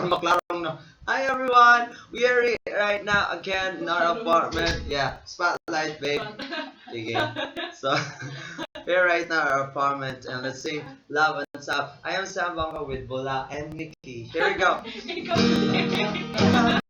para maklarong na. Hi everyone! We are right now again in our apartment. Yeah, spotlight babe. Sige. So, we're right now in our apartment and let's sing Love and Stop. I am Sam Bangka with Bola and Mickey. Here we go.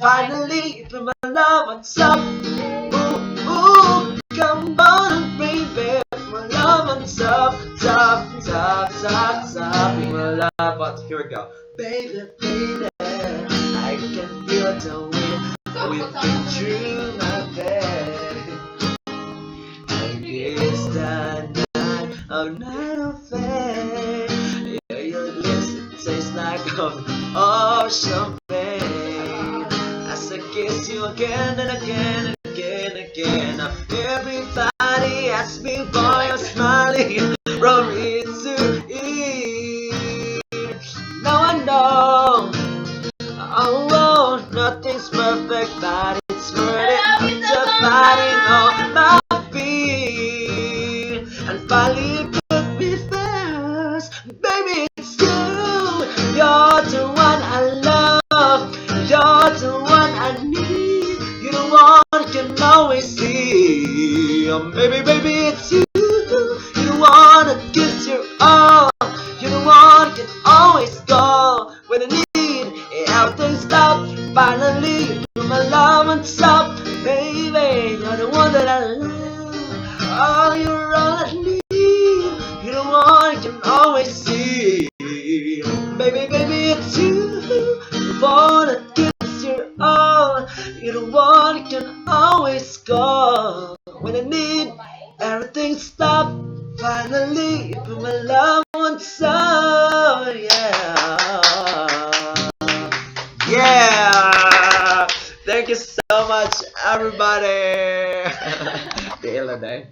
Finally, put my love on top. Ooh, ooh, come on, baby, put my love on top, top, top, top, top. Put my love on. Here we go, baby, baby. I can feel the wind whipping through my bed. And it's the night of night of fame. Yeah, your lips taste like of oh champagne. You again and again and again and again. Everybody asks me why you're smiling from ear to ear. Now I know. Oh, nothing's perfect, but You're the one I need. You're the one I can always see. Oh, baby, baby, it's you. You're the one that gives your all. You're the one I can always call when I need everything stop. Finally, you my love on stop. baby. You're the one that I love. Oh, you're all I need. You're the one I can always see. Baby, baby, it's you. The is gone. When I need everything stopped, finally put my love on sound. Yeah. Yeah. Thank you so much, everybody. Dela, day.